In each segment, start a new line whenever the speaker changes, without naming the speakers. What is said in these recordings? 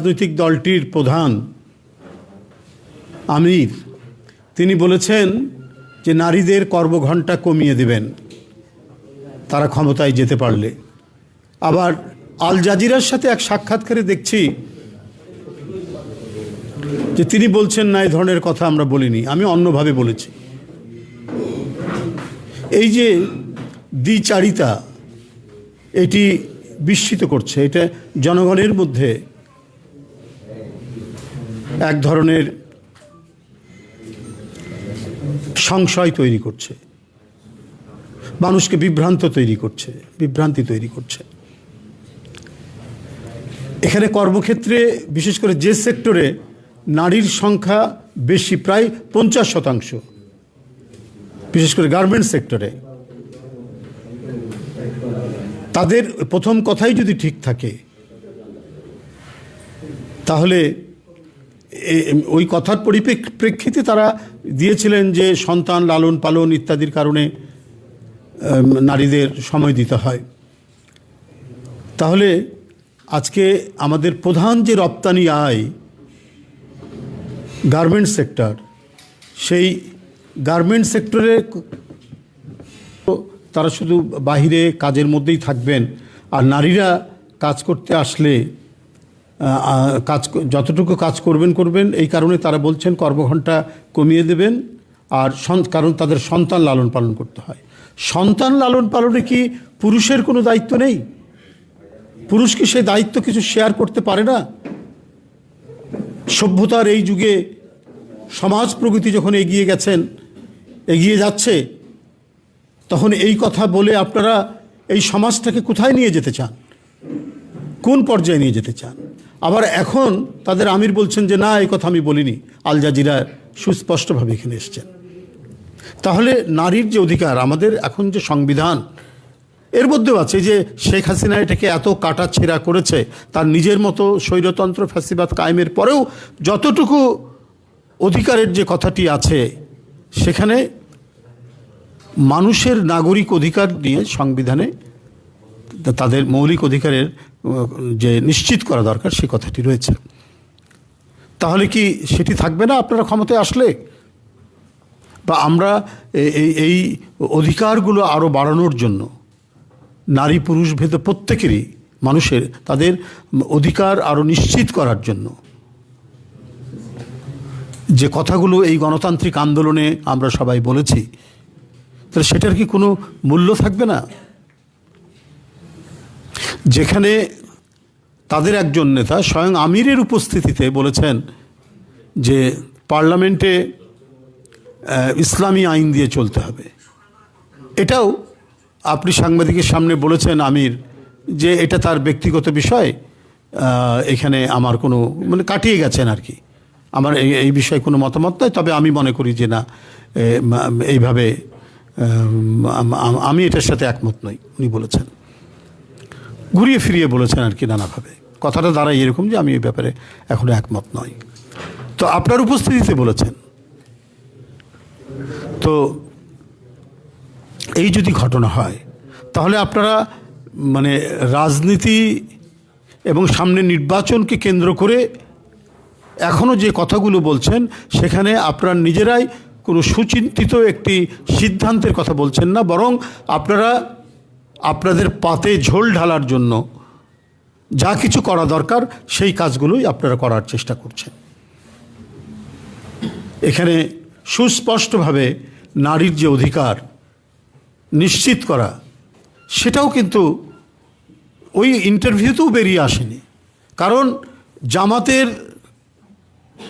রাজনৈতিক দলটির প্রধান আমির। তিনি বলেছেন যে নারীদের কর্মঘণ্টা কমিয়ে দেবেন। তারা ক্ষমতায় যেতে পারলে। আবার আল জাজিরার সাথে এক সাক্ষাৎকারে দেখছি যে তিনি বলছেন, না এই ধরনের কথা আমরা বলিনি, আমি অন্যভাবে বলেছি। এই যে দ্বিচারিতা, এটি বিস্মিত করছে। এটা জনগণের মধ্যে এক ধরনের সংশয় তৈরি করছে। মানুষকে বিভ্রান্ত তৈরি করছে, বিভ্রান্তি তৈরি করছে। এখানে কর্মক্ষেত্রে, বিশেষ করে যে সেক্টরে নারীর সংখ্যা বেশি, প্রায় পঞ্চাশ শতাংশ, বিশেষ করে গার্মেন্টস সেক্টরে, তাদের প্রথম কথাই যদি ঠিক থাকে, তাহলে ওই কথার পরিপ্রেক্ষিতে তারা দিয়েছিলেন যে সন্তান লালন পালন ইত্যাদির কারণে নারীদের সময় দিতে হয়। তাহলে আজকে আমাদের প্রধান যে রপ্তানি আয় গার্মেন্টস সেক্টর, সেই গার্মেন্ট সেক্টরে তারা শুধু বাহিরে কাজের মধ্যেই থাকবেন, আর নারীরা কাজ করতে আসলে কাজ যতটুকু কাজ করবেন করবেন। এই কারণে তারা বলছেন কর্মঘণ্টা কমিয়ে দেবেন। আর কারণ তাদের সন্তান লালন পালন করতে হয়। সন্তান লালন পালনে কি পুরুষের কোনো দায়িত্ব নেই? পুরুষ কি সেই দায়িত্ব কিছু শেয়ার করতে পারে না? সভ্যতার এই যুগে সমাজ প্রগতি যখন এগিয়ে গেছেন, এগিয়ে যাচ্ছে, তখন এই কথা বলে আপনারা এই সমাজটাকে কোথায় নিয়ে যেতে চান? কোন পর্যায়ে নিয়ে যেতে চান? আবার এখন তাদের আমির বলছেন যে, না, এই কথা আমি বলিনি। আল জাজিরা সুস্পষ্টভাবে এখানে এসছেন। তাহলে নারীর যে অধিকার, আমাদের এখন যে সংবিধান, এর মধ্যেও আছে যে শেখ হাসিনা এটাকে এত কাটা ছেঁড়া করেছে, তার নিজের মতো স্বৈরতন্ত্র ফ্যাসিবাদ কায়েমের পরেও যতটুকু অধিকারের যে কথাটি আছে, সেখানে মানুষের নাগরিক অধিকার নিয়ে সংবিধানে তাদের মৌলিক অধিকারের যে নিশ্চিত করা দরকার, সে কথাটি রয়েছে। তাহলে কি সেটি থাকবে না আপনারা ক্ষমতায় আসলে? বা আমরা এই অধিকারগুলো আরও বাড়ানোর জন্য, নারী পুরুষ ভেদে প্রত্যেকেরই মানুষের তাদের অধিকার আরও নিশ্চিত করার জন্য। যে কথাগুলো এই গণতান্ত্রিক আন্দোলনে আমরা সবাই বলেছি, তাহলে সেটার কি কোনো মূল্য থাকবে না? যেখানে তাদের একজন নেতা স্বয়ং আমিরের উপস্থিতিতে বলেছেন যে পার্লামেন্টে ইসলামী আইন দিয়ে চলতে হবে। এটাও আপনি সাংবাদিকের সামনে বলেছেন আমির, যে এটা তার ব্যক্তিগত বিষয় এখানে আমার কোনো মানে কাটিয়ে গেছেন আর কি। আমার এই বিষয়ে কোনো মতামত নয় তবে আমি মনে করি যে না এইভাবে আমি এটার সাথে একমত নই, উনি বলেছেন। ঘুরিয়ে ফিরিয়ে বলেছেন আর কি নানাভাবে। কথাটা দাঁড়ায় এরকম যে আমি এই ব্যাপারে এখনও একমত নই। তো আপনার উপস্থিতিতে বলেছেন। তো এই যদি ঘটনা হয়, তাহলে আপনারা মানে রাজনীতি এবং সামনে নির্বাচনকে কেন্দ্র করে এখনও যে কথাগুলো বলছেন, সেখানে আপনারা নিজেরাই কোনো সুচিন্তিত একটি সিদ্ধান্তের কথা বলছেন না, বরং আপনারা আপনাদের পাতে ঝোল ঢালার জন্য যা কিছু করা দরকার, সেই কাজগুলোই আপনারা করার চেষ্টা করছেন। এখানে সুস্পষ্টভাবে নারীর যে অধিকার নিশ্চিত করা, সেটাও কিন্তু ওই ইন্টারভিউতেও বেরিয়ে আসেনি। কারণ জামাতের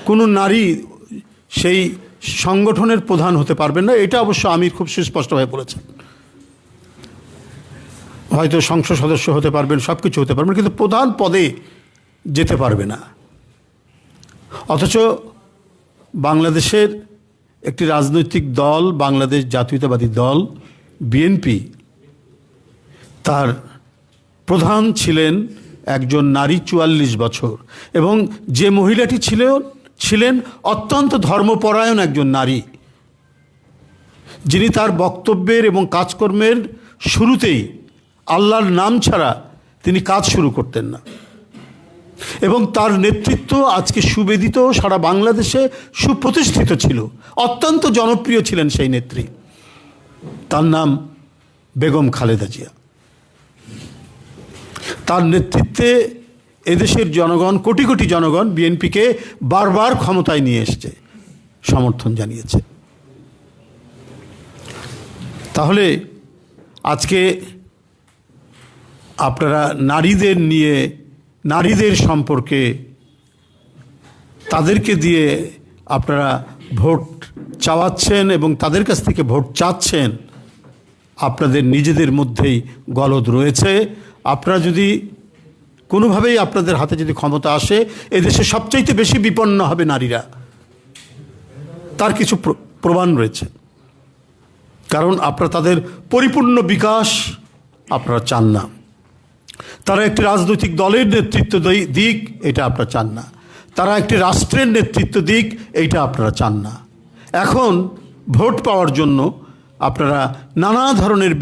কোনো নারী সেই সংগঠনের প্রধান হতে পারবেন না, এটা অবশ্য আমির খুব সুস্পষ্টভাবে বলেছেন। হয়তো সংসদ সদস্য হতে পারবেন সব কিছু হতে পারবেন, কিন্তু প্রধান পদে যেতে পারবে না। অথচ বাংলাদেশের একটি রাজনৈতিক দল, বাংলাদেশ জাতীয়তাবাদী দল, বিএনপি, তার প্রধান ছিলেন একজন নারী চুয়াল্লিশ বছর এবং যে মহিলাটি ছিল ছিলেন অত্যন্ত ধর্মপরায়ণ একজন নারী। যিনি তার বক্তব্যের এবং কাজকর্মের শুরুতেই আল্লাহর নাম ছাড়া তিনি কাজ শুরু করতেন না। এবং তার নেতৃত্ব আজকে সুবেদিত সারা বাংলাদেশে সুপ্রতিষ্ঠিত ছিল। অত্যন্ত জনপ্রিয় ছিলেন সেই নেত্রী। তার নাম বেগম খালেদা জিয়া। তার নেতৃত্বে এদেশের জনগণ, কোটি কোটি জনগণ বিএনপিকে বারবার ক্ষমতায় নিয়ে এসছে, সমর্থন জানিয়েছে। তাহলে আজকে আপনারা নারীদের নিয়ে, নারীদের সম্পর্কে তাদেরকে দিয়ে আপনারা ভোট চাওয়াচ্ছেন এবং তাদের কাছ থেকে ভোট চাচ্ছেন, আপনাদের নিজেদের মধ্যেই গলদ রয়েছে। আপনারা যদি কোনোভাবেই আপনাদের হাতে যদি ক্ষমতা আসে, এদেশে সবচাইতে বেশি বিপন্ন হবে নারীরা। তার কিছু প্র- প্রমাণ রয়েছে। কারণ আপনারা তাদের পরিপূর্ণ বিকাশ আপনারা চান না। তারা একটি রাজনৈতিক দলের নেতৃত্ব দিক, এটা আপনারা চান না। তারা একটি রাষ্ট্রের নেতৃত্ব দিক, এইটা আপনারা চান না। এখন ভোট পাওয়ার জন্য আপনারা নানা ধরনের